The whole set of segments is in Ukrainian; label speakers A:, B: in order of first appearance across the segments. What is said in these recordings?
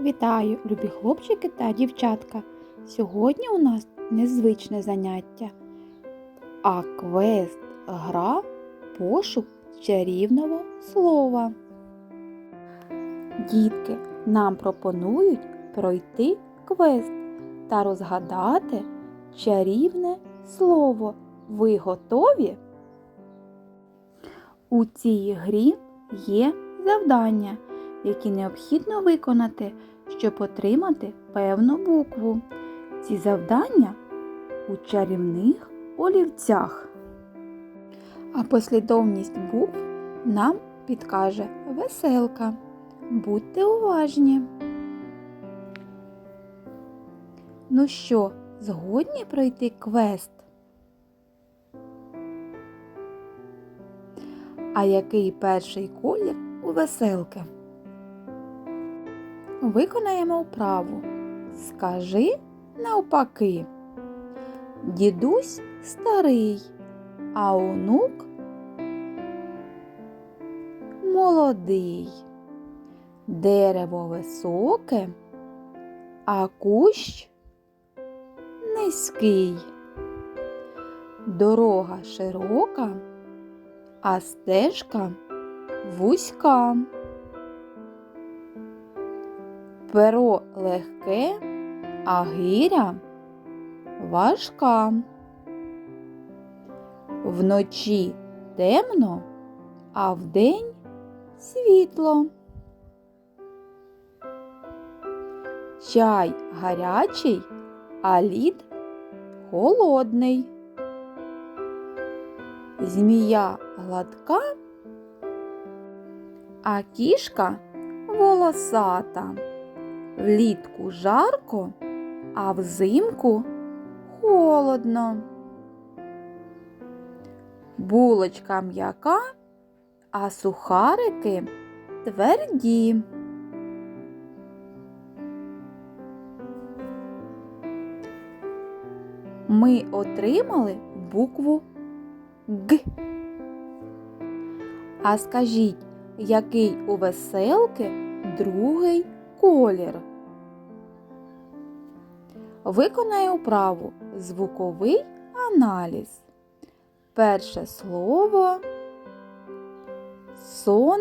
A: Вітаю, любі хлопчики та дівчатка. Сьогодні у нас незвичне заняття, а квест гра пошук чарівного слова. Дітки нам пропонують пройти квест та розгадати чарівне слово. Ви готові? У цій грі є завдання, які необхідно виконати, щоб отримати певну букву. Ці завдання у чарівних олівцях. А послідовність букв нам підкаже веселка. Будьте уважні. Ну що, згодні пройти квест? А який перший колір у веселки? Виконаємо вправу. Скажи навпаки. Дідусь старий, а онук молодий. Дерево високе, а кущ низький. Дорога широка, а стежка вузька. Перо легке, а гиря важка. Вночі темно, а вдень світло. Чай гарячий, а лід холодний. Змія гладка, а кішка волосата. Влітку жарко, а взимку холодно. Булочка м'яка, а сухарики тверді. Ми отримали букву Г. А скажіть, який у веселки другий колір? Виконає вправу звуковий аналіз. Перше слово сон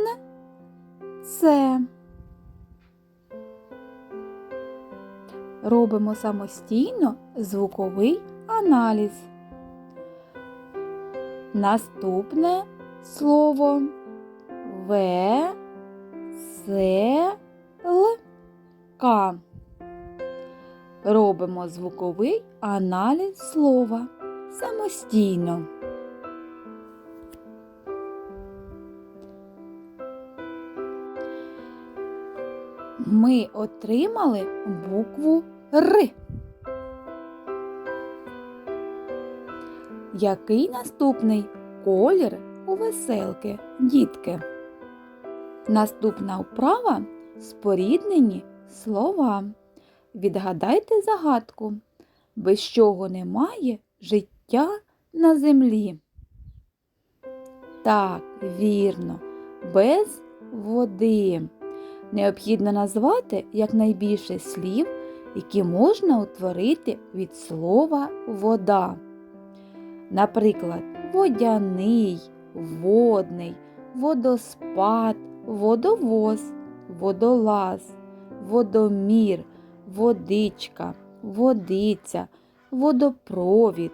A: це. Робимо самостійно звуковий аналіз. Наступне слово В С Л К. Робимо звуковий аналіз слова самостійно. Ми отримали букву Р. Який наступний колір у веселки, дітки? Наступна вправа споріднені слова. Відгадайте загадку, без чого немає життя на землі. Так, вірно, без води. Необхідно назвати якнайбільше слів, які можна утворити від слова вода. Наприклад, водяний, водний, водоспад, водовоз, водолаз, водомір, водичка, водиця, водопровід,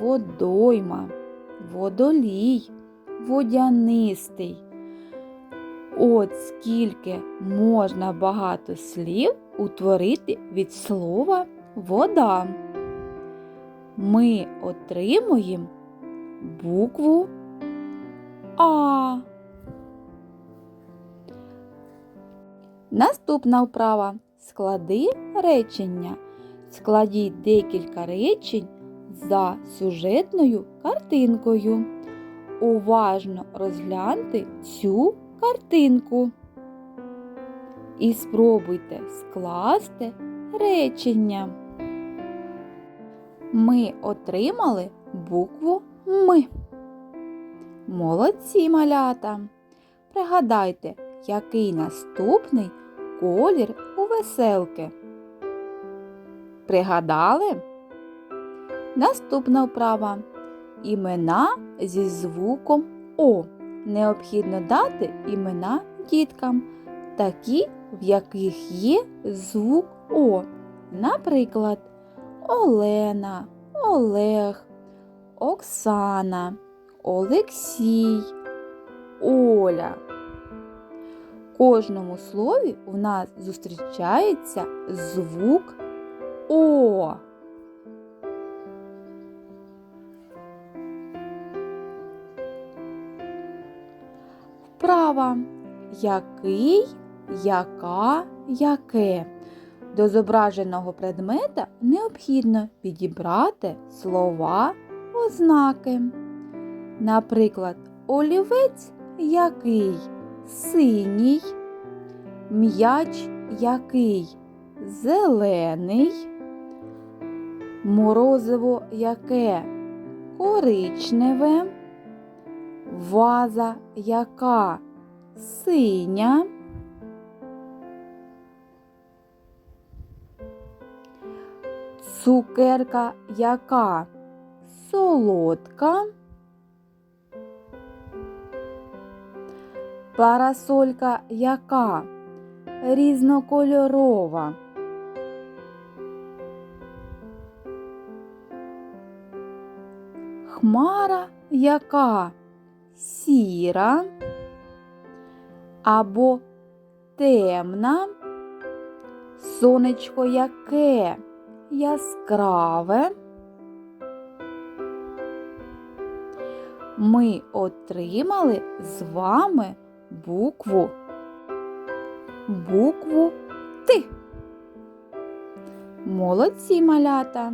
A: водойма, водолій, водянистий. От скільки можна багато слів утворити від слова вода. Ми отримуємо букву А. Наступна вправа. Склади речення. Складіть декілька речень за сюжетною картинкою. Уважно розгляньте цю картинку. І спробуйте скласти речення. Ми отримали букву М. Молодці малята. Пригадайте, який наступний колір веселки. Пригадали? Наступна вправа. Імена зі звуком О. Необхідно дати імена діткам, такі, в яких є звук О. Наприклад, Олена, Олег, Оксана, Олексій, Оля. Кожному слові в нас зустрічається звук О. Вправа. Який, яка, яке. До зображеного предмета необхідно підібрати слова ознаки. Наприклад, олівець який синій, м'яч який зелений, морозиво яке коричневе, ваза яка синя. Цукерка яка солодка, парасолька яка? Різнокольорова. Хмара яка? Сіра. Або темна, сонечко яке? Яскраве. Ми отримали з вами букву букву Т. Молодці малята.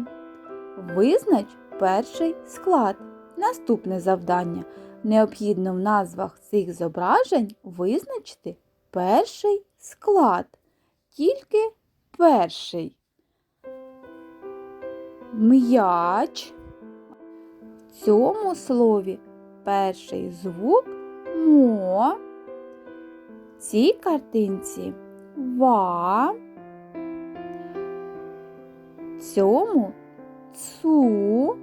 A: Визнач перший склад. Наступне завдання. Необхідно в назвах цих зображень визначити перший склад. Тільки перший. М'яч. В цьому слові перший звук мо. Цій картинці ва. Цьому цу.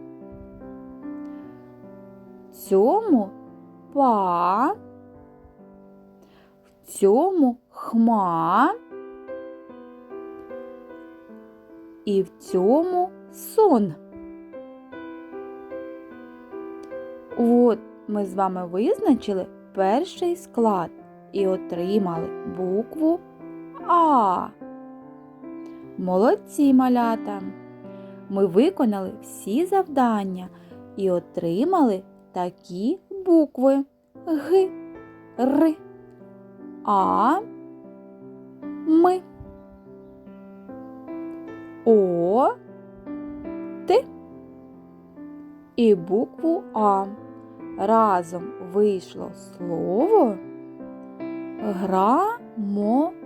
A: Цьому па. В цьому хма. І в цьому сон. От ми з вами визначили перший склад і отримали букву А. Молодці малята! Ми виконали всі завдання і отримали такі букви. Г, Р, А, М, О, Т. І букву А. Разом вийшло слово грамота.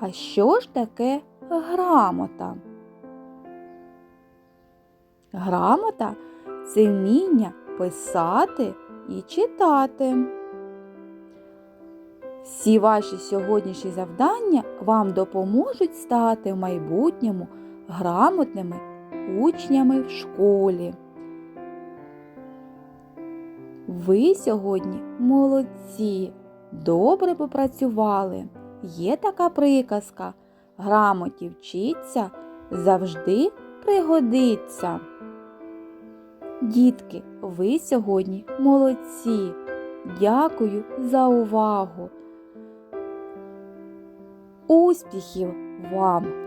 A: А що ж таке грамота? Грамота це вміння писати і читати. Всі ваші сьогоднішні завдання вам допоможуть стати в майбутньому грамотними учнями в школі. Ви сьогодні молодці, добре попрацювали. Є така приказка. Грамоті вчиться завжди пригодиться. Дітки, ви сьогодні молодці. Дякую за увагу. Успіхів вам!